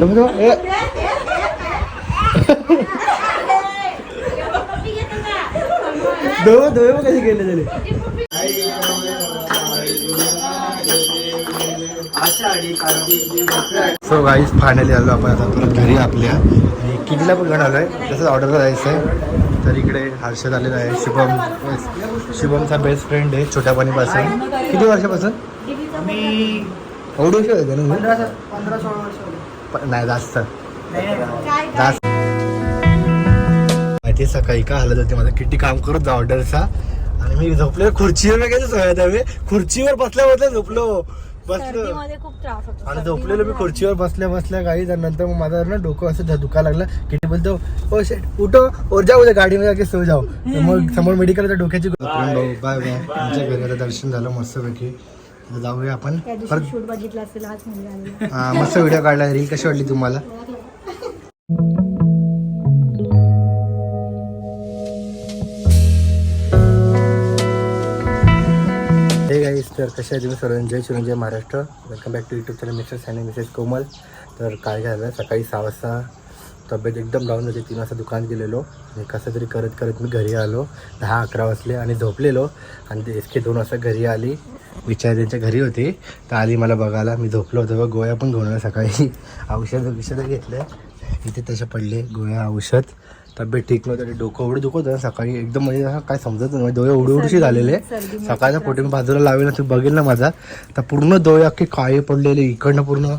तो ए. दोघं दोघं कसे गेले तरी सो गाईज फायनली आलो आपण आता परत घरी आपल्या. आणि किल्ला पण आलो आहे तसंच ऑर्डरला जायचं आहे तर इकडे हर्षद आलेला आहे. शुभम शुभमचा बेस्ट फ्रेंड आहे छोट्यापणीपासून किती वर्षापासून? एवढी वर्ष होते ना पंधरा सोळा वर्ष. नाही जास्त. माहिती आहे सकाळी का हालत होते मला किती काम करत जा ऑर्डरचा आणि मी झोपले खुर्चीवर वगैरे त्यावे खुर्चीवर बसल्या बसल्या झोपलो. बसलो. सर्दीमध्ये खूप त्रास होतो. आणि झोपलेलो मी खुर्चीवर बसल्या बसल्या काही नंतर मग माझं ना डोकं असं दुखायला लागलं. किती बोलतो ओ शेट उठो और जाऊ दे गाडीमध्ये जाके सो जाऊ. मग समोर मेडिकलच्या डोक्याची बाय बाय आमच्या दर्शन झालं मस्तपैकी. जाऊया आपण. त्या दिवशी परत शूट बघितला असेल हाच मुलगा आलेला. हा, मस्त व्हिडिओ काढला रील. कशी वाटली तुम्हाला? हे गाईस तर कशा आहे तुम्ही सर्वांनी जय चिरंजय Maharashtra. Welcome back to YouTube channel Mr Sunny Mrs Komal तर काय झालं? सकाळी सहा वाजता तब्येत एकदम डाऊन होती. तीन वाजता दुकान गेलेलो. आणि कसं तरी करत करत मी घरी आलो. दहा अकरा वाजले आणि झोपलेलो. आणि ते एस के दोन वाजता घरी आली. विचार त्यांच्या घरी होती. तर आली मला बघायला मी झोपलो होतो बघ गोळ्या पण घेऊन सकाळी. औषध औषधं घेतलं. इथे तसे पडले गोळ्या औषध. तब्येत ठीक नव्हतं आणि डोकं एवढं दुखत होतं ना सकाळी. एकदम म्हणजे असं काय समजत नाही. डोळे उडी उडशी झालेले. सकाळचा मी बाजूला लावेल ना तू बघेल ना माझा. तर पूर्ण डोळे अख्खे काळे पडलेले इकडनं पूर्ण.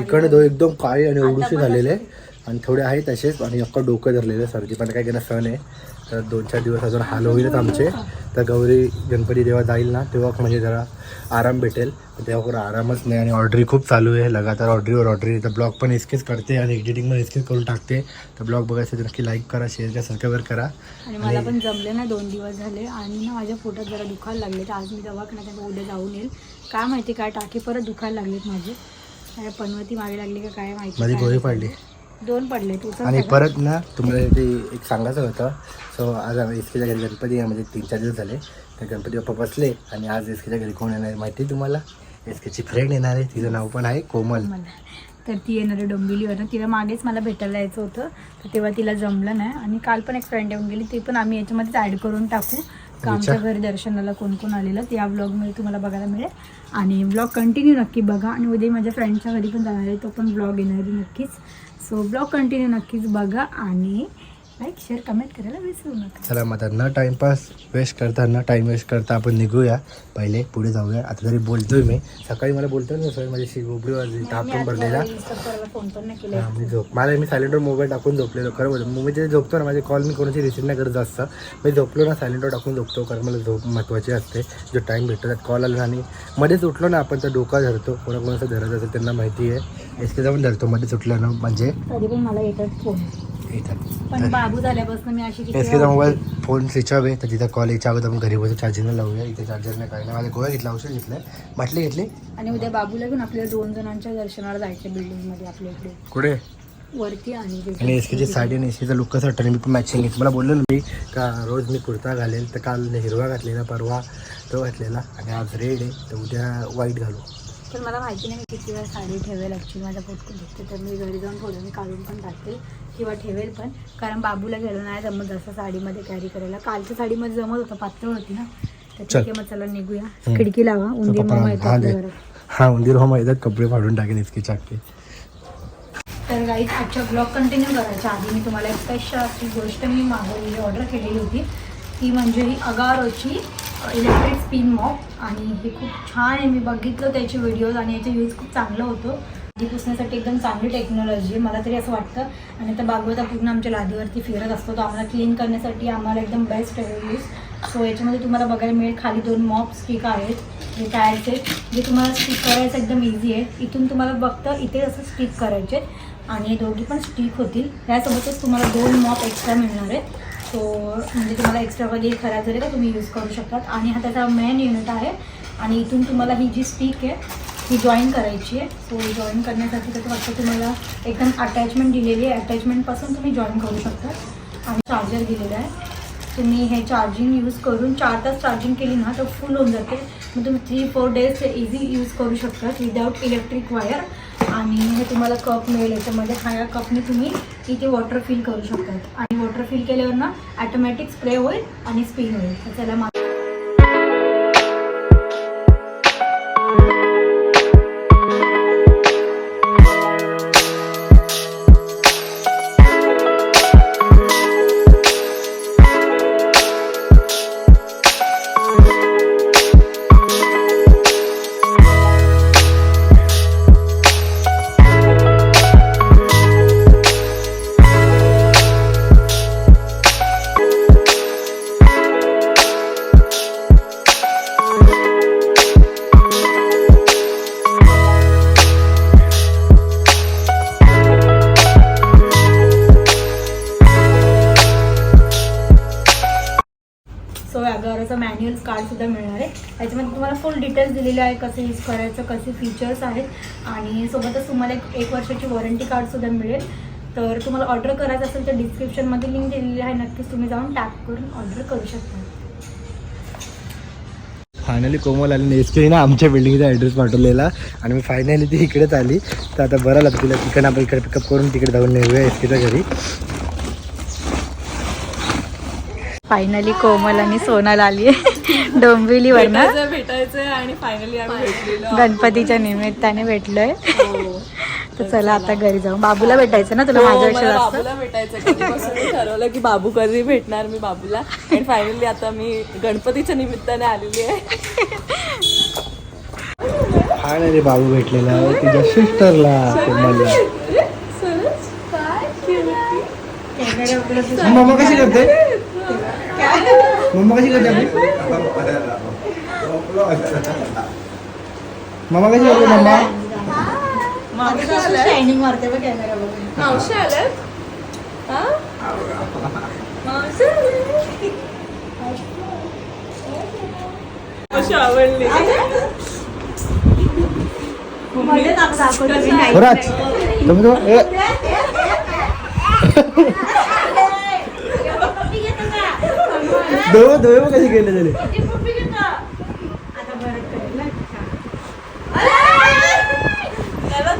इकडनं डोळे एकदम काळे आणि उडूशी झालेले. आणि थोडे आहेत तसेच आणि अख्खं डोकं धरलेलं सर्दी पण काय केलं सण आहे तर दोन चार दिवस अजून हाल होईलच आमचे. तर गौरी गणपती जेव्हा जाईल ना तेव्हा म्हणजे जरा आराम भेटेल. तेव्हा कुठं आरामच नाही आणि ऑर्डरी खूप चालू आहे. लगातार ऑर्डरीवर ऑर्डरी तर ब्लॉग पण इसकेच करते आणि एडिटिंग पण इसकेच करून टाकते. तर ब्लॉग बघायचं तर नक्की लाईक करा शेअर करा सबस्क्राईब करा. आणि मला पण जमले ना दोन दिवस झाले. आणि ना माझ्या पोटात जरा दुखायला लागले. तर आज मी दवाखान्यात उद्या जाऊन येईल. काय माहिती काय टाके परत दुखायला लागलेत माझे. काय पनवती मागे लागली का काय माहिती. माझी गोळी. पडली. दोन पडले तू आणि परत ना तुम्हाला ते एक सांगायचं होतं. सो आज आम्ही इसकीच्या घरी गणपती म्हणजे तीन चार दिवस झाले. तर गणपती बाप्पा बसले आणि आज इसकीच्या घरी कोण येणार आहे माहिती आहे तुम्हाला? इसकीची फ्रेंड येणार आहे तिचं नाव पण आहे कोमल. तर ती येणार आहे डोंबिवलीवरनं. तिला मागेच मला भेटायला यायचं होतं. तर तेव्हा तिला जमलं नाही. आणि काल पण एक फ्रेंड येऊन गेली. ती पण आम्ही याच्यामध्येच ॲड करून टाकू. का आमच्या घरी दर्शनाला कोण कोण आलेलं त्या ब्लॉगमध्ये तुम्हाला बघायला मिळेल. आणि ब्लॉग कंटिन्यू नक्की बघा. आणि उद्या माझ्या फ्रेंडच्या घरी पण जाणार आहे. तो पण ब्लॉग येणार आहे नक्कीच. सो ब्लॉग कंटिन्यू नक्कीच बघा आणि लाईक शेअर कमेंट करायला विसरू नका. चला मग आता न टाइमपास वेस्ट करता न टाइम वेस्ट करता आपण निघूया. पहिले पुढे जाऊया. आता तरी बोलतोय मी. सकाळी मला बोलतोय ना सर माझी गोबडी वाजली ताप पण भरलेला. फोन पण नाही केला. मी झोप मला मी सायलेंटवर मोबाईल टाकून झोपलेलो. खरं बोलतो मग मी ते झोपतो ना माझे कॉल मी कोणाची रिसीव्ह नाही करत जास्त. मी झोपलो ना सायलेंटवर टाकून झोपतो. कारण मला झोप महत्त्वाची असते. जो टाईम भेटतो त्यात कॉल आला आणि मध्येच उठलो ना आपण तर डोका धरतो. कोणाकोणाचं धरत असेल त्यांना माहिती आहे. एस केचा पण धरतो मध्येच उठलं ना. म्हणजे तरी पण मला येतात फोन येतात पण बाबू झाल्यापासून मी अशी किती एस केचा मोबाईल फोन स्विच ऑफ आहे तर तिथं कॉल यायच्या अगोदर आपण घरी बसून चार्जिंगला लावूया इथे चार्जर नाही काय नाही. माझ्या गोळ्या घेतला औषध घेतलं बाटली घेतली. आणि उद्या बाबूला घेऊन आपल्याला दोन जणांच्या दर्शनाला जायचं बिल्डिंगमध्ये आपल्या इकडे. कुठे? वरती आणि आणि एस केची साडी आणि एस केचा लुक कसं वाटतं? मी पण मॅचिंग घेतलं. मला बोललो ना मी का रोज मी कुर्ता घालेल तर काल हिरवा घातलेला परवा तो घातलेला. आणि आज रेड आहे तर उद्या व्हाईट घालू. तर मला माहिती नाही मी किती वेळ साडी ठेवेल. ॲक्च्युली माझा पोट खूप दुखते तर मी घरी जाऊन थोडं मी काढून पण टाकेल किंवा ठेवेल पण. कारण बाबूला गेलं नाही जमत जसं साडीमध्ये कॅरी करायला. कालच्या साडीमध्ये जमत होतं पातळ होती ना. तर ठीक चल. आहे मग चला निघूया. खिडकी लावा उंदीर पप्पा मामा येतो हा आपल्या दे. घरात. हा उंदीर हो येतात कपडे फाडून टाकेन इसके चाकके तर गाईज आजच्या ब्लॉग कंटिन्यू करायच्या आधी मी तुम्हाला एक स्पेशल अशी गोष्ट मी मागवलेली ऑर्डर केलेली होती. ती म्हणजे ही अगारोची इलेक्ट्रिक स्पिन मॉप आणि हे खूप छान आहे. मी बघितलं त्याचे व्हिडिओज आणि याचे यूज खूप चांगलं होतो. ती पुसण्यासाठी एकदम चांगली टेक्नॉलॉजी आहे. मला तरी असं वाटतं. आणि तर बागवता पूर्ण आमच्या लादीवरती फिरत असतो. तो आम्हाला क्लीन करण्यासाठी आम्हाला एकदम बेस्ट आहे यूज सो याच्यामध्ये तुम्हाला बघायला मिळेल खाली दोन मॉप स्टिक आहेत. जे टायरचे जे तुम्हाला स्टिक करायचं एकदम इझी आहे. इथून तुम्हाला बघतं इथे असं स्टिक करायचे आणि दोघी पण स्टिक होतील. त्यासोबतच तुम्हाला दोन मॉप एक्स्ट्रा मिळणार आहेत. सो म्हणजे तुम्हाला एक्स्ट्रा वगैरे खराब झाले का तुम्ही यूज करू शकतात. आणि हा त्याचा मेन युनिट आहे. आणि इथून तुम्हाला ही जी स्टिक आहे ही जॉईन करायची आहे. सो जॉईन करण्यासाठी त्याचं फक्त तुम्हाला एकदम अटॅचमेंट दिलेली आहे. अटॅचमेंटपासून तुम्ही जॉईन करू शकता. आणि चार्जर दिलेलं आहे. तुम्ही हे चार्जिंग यूज करून चार तास चार्जिंग केली ना तर फुल होऊन जाते. मग तुम्ही three four days easy use करू शकता विदाऊट इलेक्ट्रिक वायर आणि हे तुम्हाला कप मिळेल. याच्यामध्ये हा या कपने तुम्ही इथे वॉटर फिल करू शकतात आणि वॉटर फिल केल्यावर ना ॲटोमॅटिक स्प्रे होईल आणि स्पिन होईल. तर चला दिलेले आहे कसं यूज करायचं कसे फीचर्स आहेत आणि सोबतच तुम्हाला एक एक वर्षाची वॉरंटी कार्डसुद्धा मिळेल. तर तुम्हाला ऑर्डर करायचं असेल तर डिस्क्रिप्शनमध्ये लिंक दिलेली आहे नक्कीच तुम्ही जाऊन टॅप करून ऑर्डर करू शकता. फायनली कोमल आली एस ना आमच्या बिल्डिंगचा ॲड्रेस पाठवलेला आणि मी फायनली ती इकडेच आली. तर आता बरं लागतं तिकडं आपण इकडे पिकअप करून तिकडे जाऊन नेऊया एस टीच्या घरी. फायनली कोमल आणि सोनाल आली आहे. डोंबिवलीवर ना भेटायचं भेटायचंय आणि फायनली गणपतीच्या निमित्ताने भेटलोय. हो. तर चला आता घरी जाऊ. बाबूला भेटायचं ना तुला? हो, जास्त? बाबूला भेटायचं ठरवलं की बाबू कधी भेटणार मी बाबूला. आणि फायनली आता मी गणपतीच्या निमित्ताने आलेली आहे. फायनली बाबू भेटलेला आहे तिच्या सिस्टरला कोमलला. मम्मा कशी करते? मम्मा कशी करते आपली मम्मा कशी करते मम्मा शायनिंग मारते बघ कॅमेरा बघून मावशी आल्यात हा? मावशी आली. मावशी आवडली मध्ये दाख- दाखवते मी नाही. खरंच तुम्ही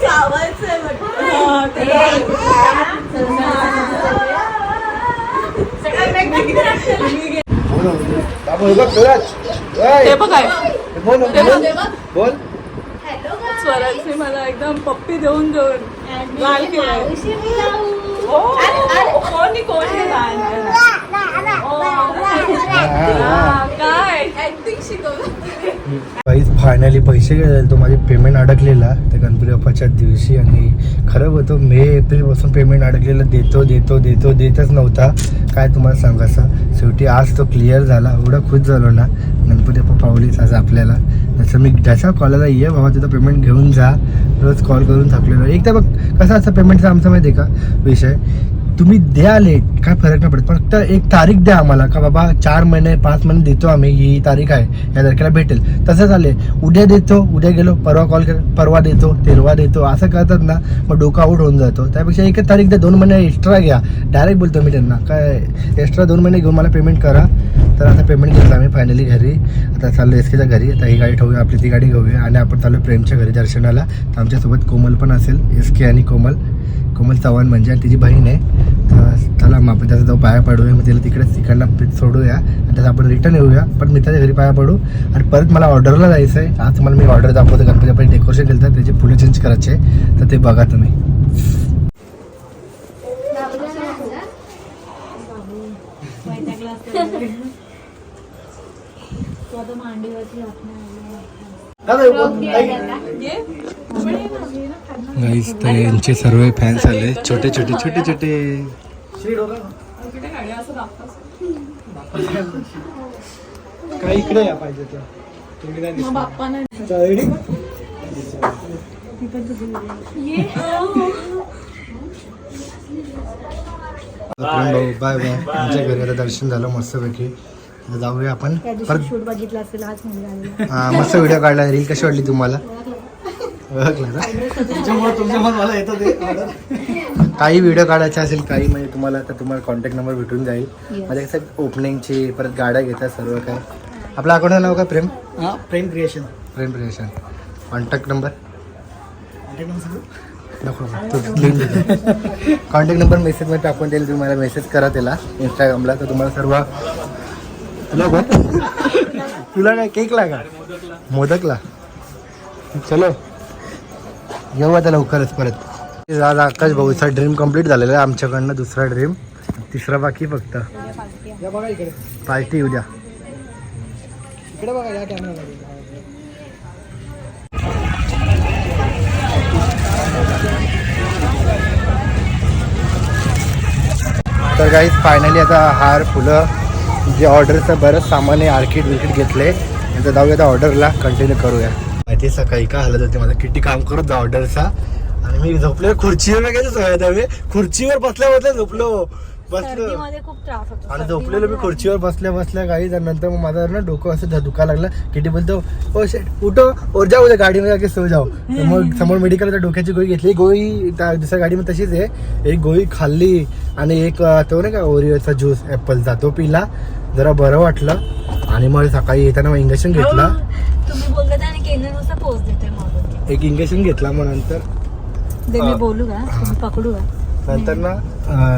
चावायचंय म्हटलं. बाबू हे बघ खरंच ते ए, बघ. काय बोल ते बघ. बोल. ते बघ. बोल. स्वराजने मला एकदम पप्पी देऊन देऊन लाल केलंय. ओ, कोणी कोणी? काहीच फायनली पैसे गेले तो माझे पेमेंट अडकलेला. त्या गणपती बाप्पाच्या दिवशी आणि खरं होतो मे एप्रिलपासून पेमेंट अडकलेलं. देतो देतो देतो देतच नव्हता. काय तुम्हाला सांगायचं शेवटी आज तो क्लिअर झाला. एवढा खुश झालो ना गणपती बाप्पा पावलीच आज आपल्याला. जसं मी ज्याच्या कॉलाला ये बाबा तिथं पेमेंट घेऊन जा. रोज कॉल करून थकलेलो. एकदा बघ कसं असं पेमेंटचा आमचा माहिती आहे का? विषय. तुम्ही द्या लेट काय फरक नाही पडत. फक्त एक तारीख द्या आम्हाला. का बाबा चार महिने पाच महिने देतो आम्ही. ही तारीख आहे. या तारखेला भेटेल. तसं झाले उद्या देतो उद्या गेलो परवा कॉल कर परवा देतो तेरवा देतो. असं करतात ना मग डोका आऊट होऊन जातो. त्यापेक्षा एकच तारीख द्या. दोन महिने एक्स्ट्रा घ्या. डायरेक्ट बोलतो मी त्यांना. काय एक्स्ट्रा दोन महिने घेऊन मला पेमेंट करा. तर आता पेमेंट केलं आम्ही फायनली घरी. आता चाललो एस केच्या घरी. आता ही गाडी ठेवूया. आपली ती गाडी घेऊया. आणि आपण चाललो प्रेमच्या घरी दर्शनाला. तर आमच्यासोबत कोमल पण असेल. एस के आणि कोमल. कोमल चव्हाण म्हणजे आणि तिची बहीण आहे. तर चला मग आपण त्याचा जाऊ पाया पडूया. मग तिला तिकडे तिकडनं सोडूया. आणि त्याचा आपण रिटर्न येऊया. पण मित्राच्या घरी पाया पडू. आणि परत मला ऑर्डरला जायचं आहे. आज तुम्हाला मी ऑर्डर दाखवतो. गणपती आपण डेकोरेशन केलं तर त्याचे फुलं चेंज करायचे आहे. तर ते बघा तुम्ही. मांडीवरती गाईस तर यांचे सर्व फॅन्स आले. छोटे छोटे छोटे छोटे. काय इकडे या पाहिजे भाऊ बाय बाय आमच्या घरी आता दर्शन झालं मस्तपैकी. जाऊया आपण. परत. हा, मस्त व्हिडिओ काढला रील कशी वाटली तुम्हाला? काही व्हिडिओ काढायचे असेल काही म्हणजे तुम्हाला तर तुम्हाला कॉन्टॅक्ट नंबर भेटून जाईल. म्हणजे कसं ओपनिंगची परत गाड्या घेतात सर्व काय आपलं अकाउंट नाव काय प्रेम? हा Prem creation Prem creation contact number contact number मेसेजमध्ये टाकून देईल तुम्ही मला मेसेज करा त्याला इंस्टाग्रामला तर तुम्हाला सर्व तुला कोण तुला काय केकला का? मोदकला. चलो. येऊ आता लवकरच परत. आज आकाश भाऊचा ड्रीम कंप्लीट झालेला आहे. आमच्याकडनं दुसरा ड्रीम तिसरा बाकी फक्त. पार्टी उद्या या तर काही फायनली आता हार फुलं जे ऑर्डरचं बरंच सामान आहे आर्किट विर्किट घेतले नंतर जाऊया त्या ऑर्डरला कंटिन्यू करूया. माहिती सकाळी का हालत होते मला किती काम करत होता ऑर्डरचा आणि मी झोपले खुर्चीवर गेलो सगळ्या खुर्चीवर बसल्या बसल्या झोपलो. बसलो. सर्दीमध्ये खूप त्रास होतो. आणि झोपलेलो मी खुर्चीवर बसल्या बसल्या काही नंतर मग माझं ना डोकं असं दुखा लागलं. किती बोलतो ओ शेट उठो और जाऊ उद्या गाडीमध्ये जाके सो जाऊ मग समोर मेडिकलच्या डोक्याची गोळी घेतली. गोळी त्या दुसऱ्या गाडीमध्ये तशीच आहे. एक गोळी खाल्ली आणि एक तो नाही का ओरिओचा ज्यूस ॲपलचा तो पिला. जरा बरं वाटलं. आणि मग सकाळी येताना मग इंजेक्शन घेतला. तुम्ही बोलत आणि केंद्र नुसता पोच देतोय मागून. एक इंजेक्शन घेतला मग नंतर. दे मी हा. बोलू का? तुम्ही पकडू का? नंतर ना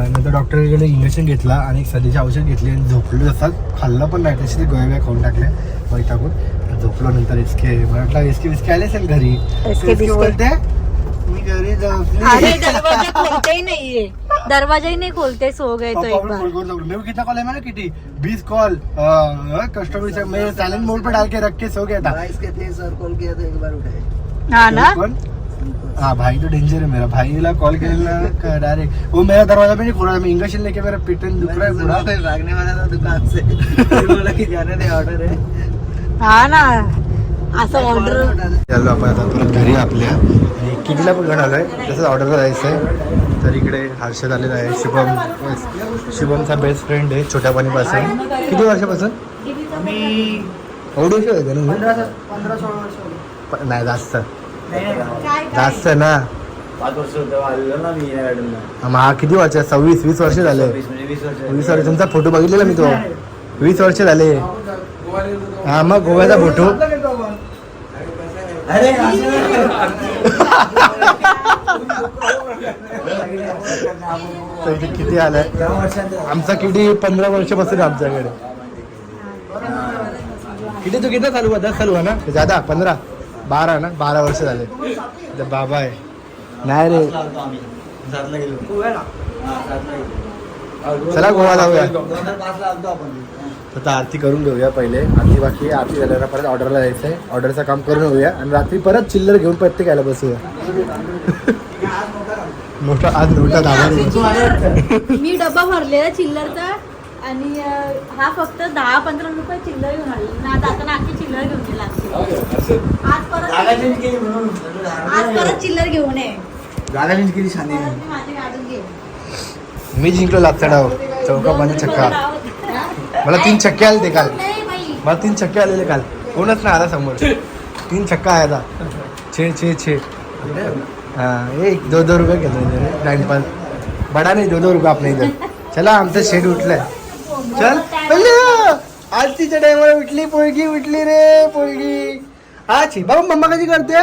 नंतर डॉक्टर गेले इंजेक्शन घेतला आणि एक सर्दीचे औषध घेतले आणि झोपलो. जसा खाल्लं पण नाही तशी ते गोळ्या खाऊन टाकल्या वय टाकून झोपलो नंतर इसके मला वाटलं इसके विस्के आले असेल घरी. इसके इसके बिस्के. बोलते मी घरी झोपली अरे दरवाज़ा दरवाजाही नाही खोलते सो गए तो एक बार। करून झोपलो. कितना कॉल है मैंने? किटी बीस कॉल कस्टमर से मैं साइलेंट मोड पे डाल के रख के सो गया था। इसके तेज और कॉल किया तो एक बार उठाए। हा ना? हाँ भाई तो डेंजर है मेरा। भाई ला कॉल केलेला डायरेक्ट वो मेरा दरवाज़ा भी नहीं खोला मैं इंजेक्शन लेके मेरा पिटन दुख रहा है पूरा। भागने वाला था दुकान से। बोला कि जाने दे ऑर्डर है। हा ना। असं ऑर्डर चाललो आपण आता परत घरी आपल्या. आणि कितीला पण घेऊन आलोय. तसंच ऑर्डरला जायचं आहे तर इकडे हर्षद आलेला आहे. शुभम शुभमचा बेस्ट फ्रेंड आहे छोट्या पाणीपासून किती वर्षापासून? मी एवढी वर्ष होते ना? नाही जास्त. जास्त ना? हा किती वर्ष सव्वीस वीस वर्ष झाले. वीस म्हणजे वीस वर्ष वीस वर्ष. तुमचा फोटो बघितलेला मी तो. वीस वर्ष झाले. हा मग गोव्याचा फोटो अरे किती आलाय? आमचा किती पंधरा वर्षापासून आमच्याकडे. किती तू किती चालू दस चालू आहे ना. जादा पंधरा. बारा ना? बारा वर्ष झाले. बाबा आहे. नाही रे. हा. चला गोवा जाऊया. आता आरती करून घेऊया पहिले. आरती बाकी आरती झाल्यावर परत ऑर्डरला जायचं आहे ऑर्डरचं काम करून घेऊया आणि रात्री परत चिल्लर घेऊन प्रत्येकाला बसूया. मोठा आज मोठा दाबा मी डब्बा भरलेला चिल्लरचा आणि हा फक्त दहा पंधरा रुपये चिल्लर घेऊन आली. ना आता नाकी चिल्लर घेऊन गेला. आज परत जागा चेंज केली म्हणून. आज परत चिल्लर घेऊन ये. जागा मी जिंकलो लागचा डाव चौका पाणी छक्का मला तीन छक्के आले ते काल. मला तीन छक्के आलेले काल. कोणच नाही आला समोर. तीन छक्का आया छे छे छे. हाँ एक दो दो रुपये घेतो टाइम पास. बडा नाही दो दो रुपये आपल्या इथं. चला आमचं शेड उठलंय. चल! आज तिच्या टायमाला उठली पोळगी उठली रे पोळगी छी बाबा मम्मा कधी करते?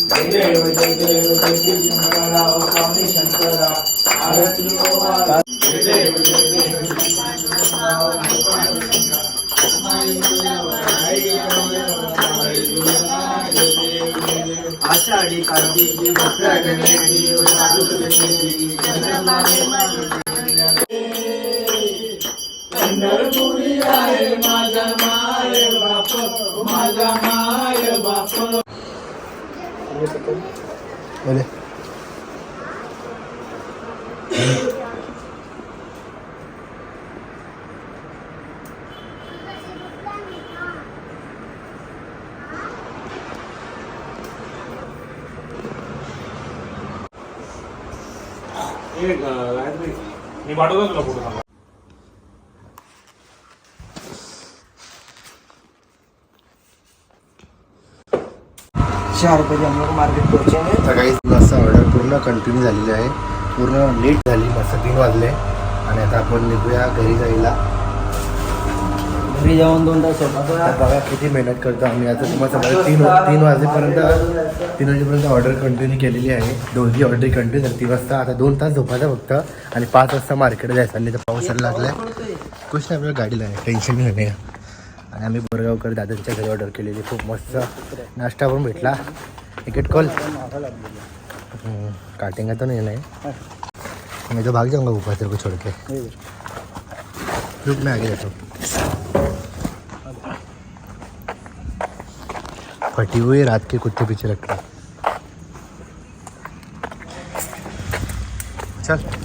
आषाढी कार्तिकी दसरा गणेशी साधू गणेशी पंढरपुरी आहे माझा माय बाप माझा माय बाप बोले मी पाठवतो तुला चार रुपये हम लोग मार्केट पहुंचेंगे तर काही मस्त ऑर्डर पूर्ण कंटिन्यू झालेली आहे. पूर्ण लेट झाली मस्त तीन वाजले. आणि आता आपण निघूया घरी जायला. घरी जाऊन दोन तास बघा किती मेहनत करतो आम्ही. आता तुम्हाला समजा तीन तीन वाजेपर्यंत तीन वाजेपर्यंत ऑर्डर कंटिन्यू केलेली आहे. दोन्ही ऑर्डर कंटिन्यू झाली. तीन वाजता आता दोन तास झोपायचं फक्त. आणि पाच वाजता मार्केट जायचं. आणि तर पाऊस लागलाय कुछ नाही आपल्या गाडीला आहे. टेन्शन नाही आणि आम्ही बोरगावकर दादांच्या घरी ऑर्डर केलेली. खूप मस्त नाश्ता पण भेटला. तिकीट कॉल काटेंगा तर नाही नाही मैं तो भाग जाऊंगा ऊपर तेरे को छोड़ के रुक मैं आगे जाता. हूँ फटी हुई रात के कुत्ते पीछे रखा चल.